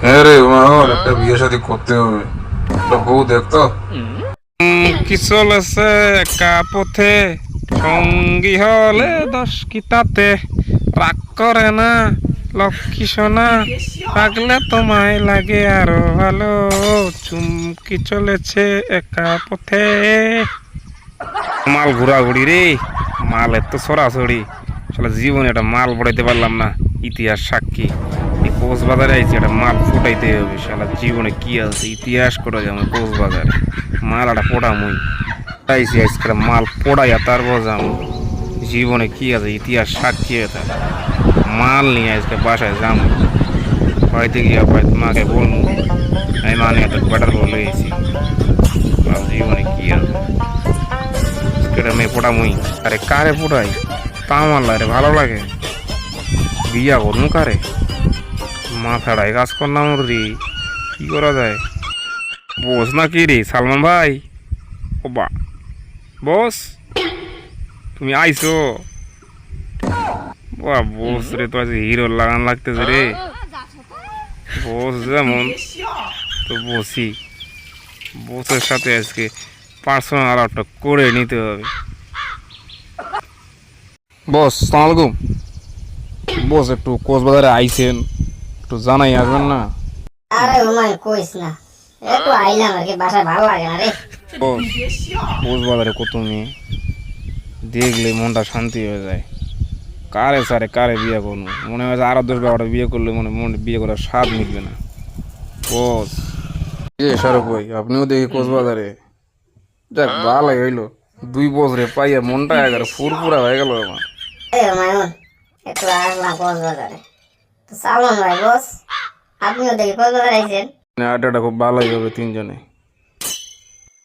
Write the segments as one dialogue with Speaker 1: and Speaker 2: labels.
Speaker 1: হ্যাঁ রে একটা বিয়ে শাদি করতে হবে। বউ দেখতো
Speaker 2: কি চলেছে সঙ্গী হলে দশ কি তাতে? রাগ করে না, লক্ষ্মী সোনা লাগলে তোমায় লাগে আরও ভালো। চুমকি চলেছে একা পথে। মাল ঘোরাঘুরি রে, মাল এত সরাসরি। আসলে জীবনে একটা মাল বড়াইতে পারলাম না, ইতিহাস সাক্ষী। কোচবাজারে আইছি, একটা মাল ফুটাইতে হবে। শালা জীবনে কি আছে? ইতিহাস করা যাবে কোচবাজারে মাল একটা পোড়া মুই আইসি আজকে মাল পোড়াইয়া তারপর যাম। জীবনে কি আছে? ইতিহাস সাক্ষী হয়ে থাকে। মাল নিয়ে আজকে বাসায় বাড়িতে গিয়ে বাড়িতে মাকে বলব আমি মানে একটা বেটার বলে গেছি জীবনে কি আছে? কেটে মেয়ে পোড়া মুই আরে কারে পোড়াই? তা আমার লাগে, ভালো লাগে। বিয়া করনু কারে? মাথাটাই কাজ করলাম রে কি করা যায়? বস না কি রে, সালমান ভাই? ও বা। বস, তুমি আইছো? বাহ বস রে, তো আজকে হিরো লাগান লাগতেছে রে। বস যেমন, তো বসি। বসের সাথে আজকে পার্সোনাল আলাপটা করে নিতে হবে। বস, সালাম আলাইকুম। বস একটু কোচবাজারে আইছেন। একটু জানাই আসবেন না?
Speaker 3: আরে হুমায়ুন কইস না। একটু আইলাম আর কি বাসায় ভালো লাগে না রে।
Speaker 2: বস কোচবাজারে কত মেয়ে দেখলে মনটা শান্তি হয়ে যায়। কারে সারে কারে বিয়ে করব? মনে হয় আরও দশ বারোটা বিয়ে করলে মনে মনে বিয়ে করার স্বাদ মিটবে না। বস। এ শাহরুখ ভাই আপনিও দেখি কোচবাজারে যাক ভালো হইল। দুই বছরে পাইয়া মনটা এগারো ফুরফুরা হয়ে গেল আমার।
Speaker 3: একটু আসলাম কক্সবাজারে। ভাই বস। আপনিও দেখি আইছেন?
Speaker 2: আড্ডাটা খুব ভালোই হবে তিনজনে।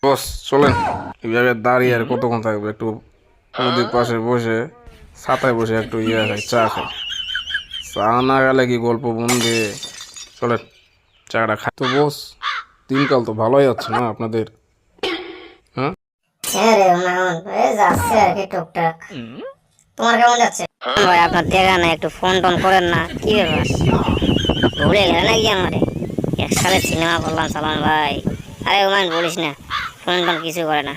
Speaker 2: বস চলেন। এইভাবে দাঁড়িয়ে আর কতক্ষণ থাকবে? একটু নদীর পাশে বসে ছাতায় বসে একটু ইয়ে খাই চা খাই। চা না গেলে কি গল্প বন্ধে? চলেন চাটা খাই। তো বস দিনকাল তো ভালোই যাচ্ছে না আপনাদের? হ্যাঁ?
Speaker 3: হ্যাঁ রে এই যাচ্ছে আর কি টুকটাক। তোমার কেমন যাচ্ছে? ভাই আপনার দেখা না একটু ফোন টোন করেন না কি ব্যাপার? ভুলে গেলে নাকি আমারে? একসাথে সিনেমা করলাম সালমান ভাই। আরে হুমায়ুন বলিস না ফোন টোন কিছু করে না।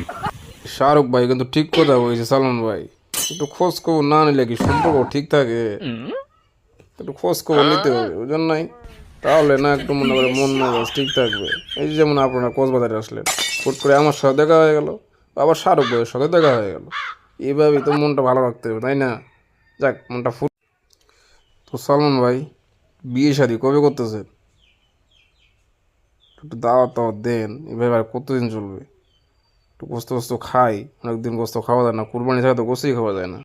Speaker 2: শাহরুখ ভাই কিন্তু ঠিক কথা বলছে সালমান ভাই। একটু খোঁজ খবর না নিলে কি সম্পর্ক ঠিক থাকে? একটু খোঁজ খবর নিতে হবে ওই জন্যই। তাহলে না একটু মনে করে মন মেজাজ ঠিক থাকবে। এই যে যেমন আপনারা কক্সবাজারে আসলেন হুট করে আমার সাথে দেখা হয়ে গেল আবার শাহরুখ ভাইয়ের সাথে দেখা হয়ে গেল। এইভাবেই তো মনটা ভালো রাখতে হবে, তাই না? যাক, মনটা ফুল। তো সালমান ভাই, বিয়ে শাদি কবে করতেছেন একটু দাওয়াত দাওয়াত দেন, এভাবে আর কতদিন চলবে? একটু গোস্ত গোস্ত খাই, অনেকদিন গোস্ত খাওয়া যায় না, কুরবানি ছাড়া তো গোস্তই খাওয়া যায় না।